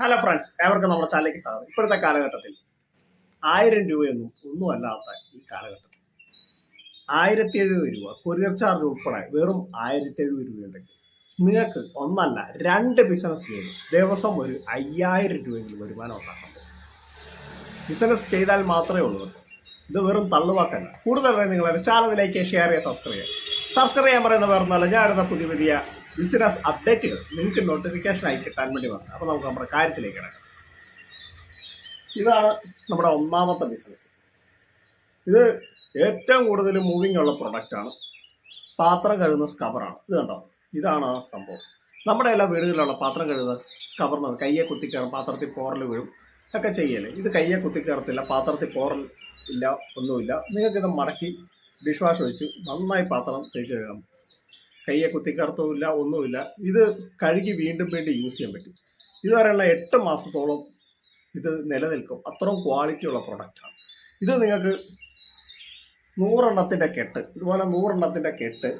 Hello friends ഏവർക്കും നമ്മുടെ ചാനലിലേക്ക് സ്വാഗതം. ഇപ്പോഴത്തെ കാലഘട്ടത്തിൽ ആയിരം രൂപയൊന്നും ഒന്നും അല്ലാത്ത ഈ കാലഘട്ടത്തിൽ ആയിരത്തി എഴുപത് രൂപ കൊറിയർ ചാർജ് ഉൾപ്പെടെ വെറും ആയിരത്തി എഴുപത് രൂപയുണ്ടെങ്കിൽ നിങ്ങൾക്ക് ഒന്നല്ല രണ്ട് ബിസിനസ് ചെയ്ത് ദിവസം ഒരു അയ്യായിരം രൂപയെങ്കിലും വരുമാനം ഉണ്ടാക്കാൻ പറ്റും. ബിസിനസ് ചെയ്താൽ മാത്രമേ ഉള്ളൂ ഇത് വെറും തള്ളുവാക്കല്ല. കൂടുതലായി ലൈക്ക് ചാനലിലേക്ക് ഷെയർ ചെയ്യുക സബ്സ്ക്രൈബ് ചെയ്യുക. സബ്സ്ക്രൈബ് ചെയ്യാൻ പറയുന്ന വേറൊന്നല്ല ഞാൻ എടുത്ത പുതിയ പുതിയ ബിസിനസ് അപ്ഡേറ്റുകൾ നിങ്ങൾക്ക് നോട്ടിഫിക്കേഷൻ ആയി കിട്ടാൻ വേണ്ടി വന്നത് അപ്പോൾ നമുക്ക് നമ്മുടെ കാര്യത്തിലേക്ക് കിടക്കാം. ഇതാണ് നമ്മുടെ ഒന്നാമത്തെ ബിസിനസ് ഇത് ഏറ്റവും കൂടുതൽ മൂവിങ് ഉള്ള പ്രൊഡക്റ്റാണ് പാത്രം കഴുകുന്ന സ്കബറാണ് ഇത് കണ്ടോ? ഇതാണ് സംഭവം. നമ്മുടെ എല്ലാ വീടുകളിലുള്ള പാത്രം കഴുകുന്ന സ്കബർ എന്ന് കയ്യെ കുത്തിക്കയറും പാത്രത്തിൽ പോറൽ വീഴും ഒക്കെ ചെയ്യല്ലേ ഇത് കയ്യെ കുത്തിക്കയറത്തില്ല പാത്രത്തിൽ പോറൽ ഇല്ല ഒന്നുമില്ല. നിങ്ങൾക്കിത് മടക്കി ഡിഷ് വാഷ് ഒഴിച്ച് നന്നായി പാത്രം തേച്ച് കഴുകാം കയ്യെ കുത്തിക്കറുത്തുമില്ല ഒന്നുമില്ല. ഇത് കഴുകി വീണ്ടും വീണ്ടും യൂസ് ചെയ്യാൻ പറ്റും. ഇത് ഇതുവരെയുള്ള എട്ട് മാസത്തോളം ഇത് നിലനിൽക്കും. അത്രയും ക്വാളിറ്റിയുള്ള പ്രൊഡക്റ്റാണ് ഇത് നിങ്ങൾക്ക് നൂറെണ്ണത്തിന്റെ കെട്ട് ഇതുപോലെ നൂറെണ്ണത്തിന്റെ കെട്ട്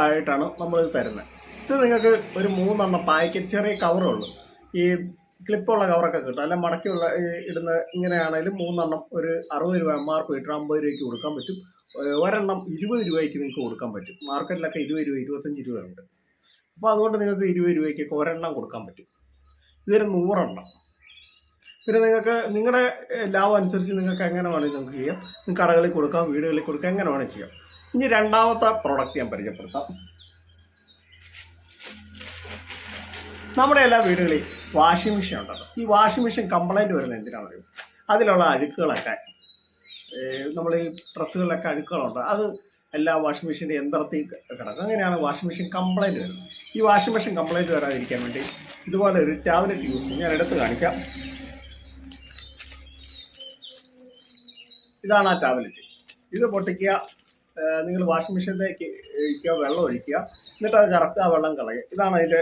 ആയിട്ടാണ് നമ്മളിത് തരുന്നത്. ഇത് നിങ്ങൾക്ക് ഒരു മൂന്നെണ്ണം പാക്കറ്റ് ചെറിയ കവറുള്ളൂ ഈ ക്ലിപ്പുള്ള കവറൊക്കെ കിട്ടും. അല്ല മടക്കിയുള്ള ഇടുന്ന ഇങ്ങനെയാണെങ്കിലും മൂന്നെണ്ണം ഒരു അറുപത് രൂപ എം ആർ പി ഇട്ട് അമ്പത് രൂപയ്ക്ക് കൊടുക്കാൻ പറ്റും. ഒരെണ്ണം ഇരുപത് രൂപയ്ക്ക് നിങ്ങൾക്ക് കൊടുക്കാൻ പറ്റും. മാർക്കറ്റിലൊക്കെ ഇരുപത് രൂപ ഇരുപത്തഞ്ച് രൂപ ഉണ്ട്. അപ്പോൾ അതുകൊണ്ട് നിങ്ങൾക്ക് ഇരുപത് രൂപയ്ക്കൊക്കെ ഒരെണ്ണം കൊടുക്കാൻ പറ്റും. ഇതൊരു നൂറെണ്ണം. പിന്നെ നിങ്ങൾക്ക് നിങ്ങളുടെ ലാഭം അനുസരിച്ച് നിങ്ങൾക്ക് എങ്ങനെ വേണമെങ്കിൽ നിങ്ങൾക്ക് ചെയ്യാം. നിങ്ങൾക്ക് കടകളിൽ കൊടുക്കാം വീടുകളിൽ കൊടുക്കാം എങ്ങനെ വേണമെങ്കിൽ ചെയ്യാം. ഇനി രണ്ടാമത്തെ പ്രോഡക്റ്റ് ഞാൻ പരിചയപ്പെടുത്താം. നമ്മുടെ എല്ലാ വീടുകളിൽ വാഷിംഗ് മെഷീൻ ഉണ്ടല്ലോ. ഈ വാഷിംഗ് മെഷീൻ കംപ്ലൈന്റ് വരുന്നത് എന്തിനാണെന്ന് അതിലുള്ള അഴുക്കുകളൊക്കെ നമ്മൾ ഈ ഡ്രസ്സുകളിലൊക്കെ അഴുക്കുകളുണ്ട്. അത് എല്ലാ വാഷിംഗ് മെഷീന്റെ യന്ത്രത്തിൽ കിടക്കും. അങ്ങനെയാണ് വാഷിംഗ് മെഷീൻ കംപ്ലൈന്റ് വരുന്നത്. ഈ വാഷിംഗ് മെഷീൻ കംപ്ലൈന്റ് വരാതിരിക്കാൻ വേണ്ടി ഇതുപോലെ ഒരു ടാബ്ലറ്റ് യൂസ് ഞാൻ എടുത്ത് കാണിക്കാം. ഇതാണ് ആ ടാബ്ലറ്റ് ഇത് പൊട്ടിക്കുക. നിങ്ങൾ വാഷിംഗ് മെഷീനിലേക്ക് ഒഴിക്കുക വെള്ളം ഒഴിക്കുക. എന്നിട്ട് അത് കറക്റ്റ് ആ വെള്ളം കളയുക. ഇതാണ് അതിന്റെ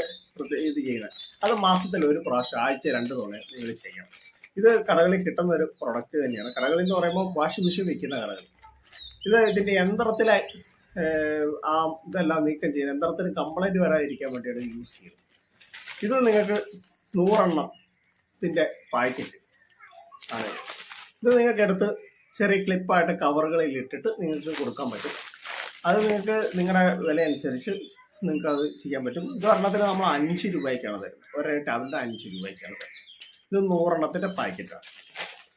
ഇത് ചെയ്യുന്നത്. അത് മാസത്തിൽ ഒരു പ്രാവശ്യം ആഴ്ച രണ്ട് തവണ നിങ്ങൾ ചെയ്യണം. ഇത് കടകളിൽ കിട്ടുന്ന ഒരു പ്രൊഡക്റ്റ് തന്നെയാണ്. കടകളിൽ എന്ന് പറയുമ്പോൾ വാഷിംഗ് മെഷീൻ വിൽക്കുന്ന കടകൾ. ഇത് ഇതിന്റെ യന്ത്രത്തിലെ ആ ഇതെല്ലാം നീക്കം ചെയ്യുന്നത് യന്ത്രത്തിന് കംപ്ലൈന്റ് വരാതിരിക്കാൻ വേണ്ടിയാണ് യൂസ് ചെയ്യുന്നത്. ഇത് നിങ്ങൾക്ക് നൂറെണ്ണത്തിന്റെ പാക്കറ്റ് ആണ്. ഇത് നിങ്ങൾക്ക് എടുത്ത് ചെറിയ ക്ലിപ്പായിട്ട് കവറുകളിൽ ഇട്ടിട്ട് നിങ്ങൾക്ക് കൊടുക്കാൻ പറ്റും. അത് നിങ്ങൾക്ക് നിങ്ങളുടെ വില അനുസരിച്ച് നിങ്ങൾക്ക് അത് ചെയ്യാൻ പറ്റും. ഇത് നമ്മൾ അഞ്ച് രൂപയ്ക്കാണ് തരുന്നത്. ഒരേ ടാബ്ലറ്റ് അഞ്ച് രൂപയ്ക്കാണ് തരുന്നത്. ഇത് നൂറെണ്ണത്തിന്റെ പാക്കറ്റാണ്.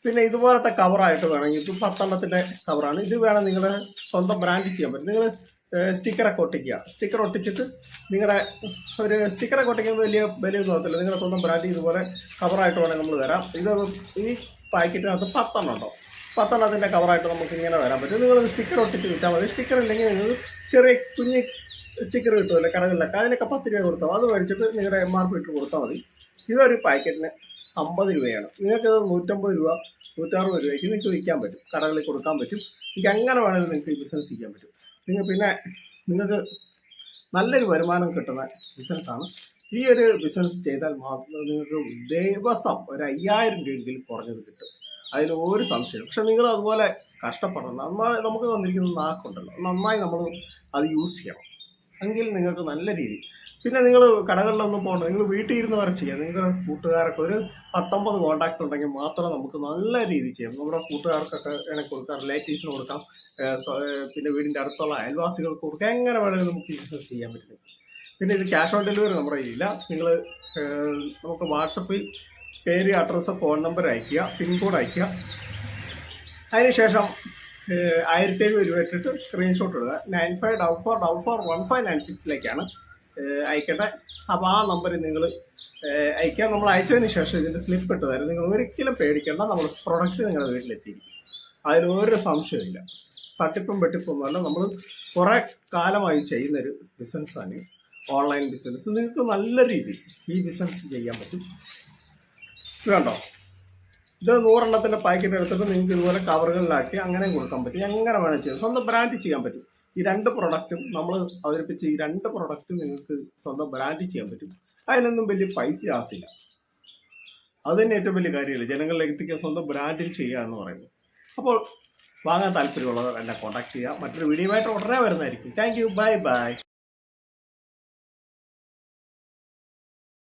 പിന്നെ ഇതുപോലത്തെ കവറായിട്ട് വേണമെങ്കിൽ ഇത് പത്തെണ്ണത്തിന്റെ കവറാണ്. ഇത് വേണം നിങ്ങൾ സ്വന്തം ബ്രാൻഡ് ചെയ്യാൻ പറ്റും. നിങ്ങൾ സ്റ്റിക്കറൊക്കെ ഒട്ടിക്കുക സ്റ്റിക്കർ ഒട്ടിച്ചിട്ട് നിങ്ങളുടെ ഒരു സ്റ്റിക്കറൊക്കെ ഒട്ടിക്കുമ്പോൾ വലിയ വലിയ തോന്നത്തില്ല നിങ്ങളുടെ സ്വന്തം ബ്രാൻഡ് ഇതുപോലെ കവറായിട്ട് വേണമെങ്കിൽ നമ്മൾ തരാം. ഇത് ഈ പാക്കറ്റിനകത്ത് പത്തെണ്ണം ഉണ്ടോ പത്തെണ്ണത്തിന്റെ കവറായിട്ട് നമുക്ക് ഇങ്ങനെ വരാൻ പറ്റും. നിങ്ങൾ സ്റ്റിക്കർ ഒട്ടിച്ച് വിറ്റാൽ മതി. സ്റ്റിക്കർ ഇല്ലെങ്കിൽ നിങ്ങൾ ചെറിയ കുഞ്ഞ് സ്റ്റിക്കർ കിട്ടുമല്ലോ കടകളിലൊക്കെ. അതിനൊക്കെ പത്ത് രൂപ കൊടുത്താൽ. അത് മേടിച്ചിട്ട് നിങ്ങളുടെ എം ആർ പി ഇട്ട് കൊടുത്താൽ മതി. ഇതൊരു പാക്കറ്റിന് അമ്പത് രൂപയാണ്. നിങ്ങൾക്കിത് നൂറ്റമ്പത് രൂപ നൂറ്ററുപത് രൂപയ്ക്ക് നിങ്ങൾക്ക് വിൽക്കാൻ പറ്റും. കടകളിൽ കൊടുക്കാൻ പറ്റും. നിങ്ങൾക്ക് എങ്ങനെ വേണമെങ്കിലും നിങ്ങൾക്ക് ഈ ബിസിനസ് ചെയ്യാൻ പറ്റും. നിങ്ങൾ പിന്നെ നിങ്ങൾക്ക് നല്ലൊരു വരുമാനം കിട്ടുന്ന ബിസിനസ്സാണ് ഈ ഒരു ബിസിനസ് ചെയ്താൽ മാത്രം നിങ്ങൾക്ക് ദിവസം ഒരു അയ്യായിരം രൂപയെങ്കിലും കുറഞ്ഞത് കിട്ടും. അതിൽ ഒരു സംശയം പക്ഷെ നിങ്ങൾ അതുപോലെ കഷ്ടപ്പെടണം. നന്നായി നമുക്ക് തന്നിരിക്കുന്ന നാക്കുണ്ടല്ലോ. നന്നായി നമ്മൾ അത് യൂസ് ചെയ്യണം. എങ്കിൽ നിങ്ങൾക്ക് നല്ല രീതി. പിന്നെ നിങ്ങൾ കടകളിലൊന്നും പോകണ്ട. നിങ്ങൾ വീട്ടിൽ ഇരുന്ന് വരെ ചെയ്യാം. നിങ്ങളുടെ കൂട്ടുകാരൊക്കെ ഒരു പത്തൊമ്പത് കോണ്ടാക്ട് ഉണ്ടെങ്കിൽ മാത്രം നമുക്ക് നല്ല രീതി ചെയ്യാം. നമ്മുടെ കൂട്ടുകാർക്കൊക്കെ വേണമെങ്കിൽ കൊടുക്കാം. റിലേറ്റീവ്സിന് കൊടുക്കാം. പിന്നെ വീടിന്റെ അടുത്തുള്ള അയൽവാസികൾക്ക് കൊടുക്കാം. എങ്ങനെ വേണമെങ്കിലും നമുക്ക് ബിസിനസ് ചെയ്യാൻ പറ്റും. പിന്നെ ഇത് ക്യാഷ് ഓൺ ഡെലിവറി നമ്മുടെ കയ്യിലില്ല നിങ്ങൾ നമുക്ക് വാട്സപ്പിൽ പേര് അഡ്രസ്സ് ഫോൺ നമ്പർ അയയ്ക്കുക പിൻകോഡ് അയയ്ക്കുക അതിനുശേഷം ആയിരത്തി എഴുപത് രൂപ ഇട്ടിട്ട് സ്ക്രീൻഷോട്ട് ഇടുക. Nine five double four double four one five nine സിക്സിലേക്കാണ് അയക്കേണ്ടത്. അപ്പോൾ ആ നമ്പറിൽ നിങ്ങൾ അയക്കുക നമ്മൾ അയച്ചതിന് ശേഷം ഇതിന്റെ സ്ലിപ്പ് ഇട്ട് തരും നിങ്ങൾ ഒരിക്കലും പേടിക്കേണ്ട നമ്മൾ പ്രൊഡക്റ്റ് നിങ്ങളുടെ വീട്ടിലെത്തിയിരിക്കും. അതിൽ ഒരു സംശയമില്ല തട്ടിപ്പും വെട്ടിപ്പും അല്ല നമ്മൾ കുറേ കാലമായി ചെയ്യുന്നൊരു ബിസിനസ്സാണ് ഓൺലൈൻ ബിസിനസ് നിങ്ങൾക്ക് നല്ല രീതിയിൽ ഈ ബിസിനസ് ചെയ്യാൻ പറ്റും. ഇത് കണ്ടോ? ഇത് നൂറെണ്ണത്തിന്റെ പാക്കറ്റ് എടുത്തിട്ട് നിങ്ങൾക്ക് ഇതുപോലെ കവറുകളിലാക്കി അങ്ങനെയും കൊടുക്കാൻ പറ്റും. എങ്ങനെ വേണം ചെയ്യാം. സ്വന്തം ബ്രാൻഡ് ചെയ്യാൻ പറ്റും. ഈ രണ്ട് പ്രൊഡക്റ്റും നമ്മൾ അവതരിപ്പിച്ച ഈ രണ്ട് പ്രൊഡക്റ്റും നിങ്ങൾക്ക് സ്വന്തം ബ്രാൻഡ് ചെയ്യാൻ പറ്റും. അതിനൊന്നും വലിയ പൈസ ആകത്തില്ല. അത് തന്നെ ഏറ്റവും വലിയ കാര്യമില്ല? ജനങ്ങളിലേക്ക് എത്തിക്കാൻ സ്വന്തം ബ്രാൻഡിൽ ചെയ്യുക എന്ന് പറയുന്നത്. അപ്പോൾ വാങ്ങാൻ താല്പര്യമുള്ളവർ എന്നെ കോൺടാക്ട് ചെയ്യുക. മറ്റൊരു വീഡിയോ ആയിട്ട് ഉടനെ വരുന്നതായിരിക്കും. Thank you bye bye